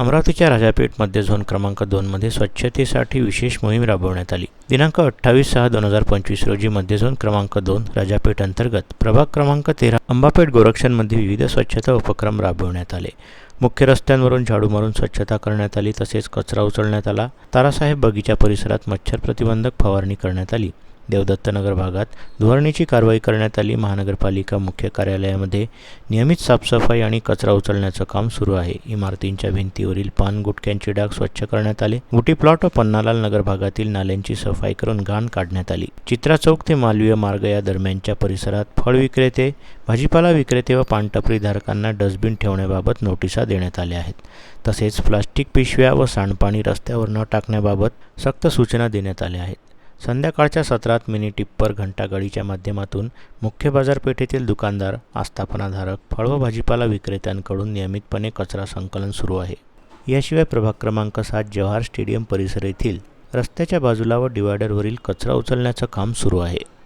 अमरावतीच्या राजापेठमध्ये झोन क्रमांक दोनमध्ये स्वच्छतेसाठी विशेष मोहीम राबवण्यात आली. दिनांक अठ्ठावीस सहा दोन हजार पंचवीस रोजी मध्य झोन क्रमांक दोन राजापेठ अंतर्गत प्रभाग क्रमांक तेरा अंबापेठ गोरक्षणमध्ये विविध स्वच्छता उपक्रम राबवण्यात आले. मुख्य रस्त्यांवरून झाडू मारून स्वच्छता करण्यात आली तसेच कचरा उचलण्यात आला. तारासाहेब बगीचा परिसरात मच्छर प्रतिबंधक फवारणी करण्यात आली. देवदत्तनगर भागात धुवारणीची कारवाई करण्यात आली. महानगरपालिका मुख्य कार्यालयामध्ये नियमित साफसफाई आणि कचरा उचलण्याचं काम सुरू आहे. इमारतींच्या भिंतीवरील पान गुटक्यांचे डाग स्वच्छ करण्यात आले. गुटी प्लॉट व पन्नालाल नगर भागातील नाल्यांची सफाई करून घाण काढण्यात आली. चित्रा चौक ते मालवीय मार्ग या दरम्यानच्या परिसरात फळ विक्रेते भाजीपाला विक्रेते व पानटपरी धारकांना डस्टबिन ठेवण्याबाबत नोटिसा देण्यात आल्या आहेत. तसेच प्लास्टिक पिशव्या व सांडपाणी रस्त्यावर न टाकण्याबाबत सक्त सूचना देण्यात आल्या आहेत. संध्याकाळच्या सत्रात मिनी टिप्पर घंटागाडीच्या माध्यमातून मुख्य बाजारपेठेतील दुकानदार आस्थापनाधारक फळ व भाजीपाला विक्रेत्यांकडून नियमितपणे कचरा संकलन सुरू आहे. याशिवाय प्रभाग क्रमांक सात जवाहर स्टेडियम परिसर येथील रस्त्याच्या बाजूला व डिवायडरवरील कचरा उचलण्याचं काम सुरू आहे.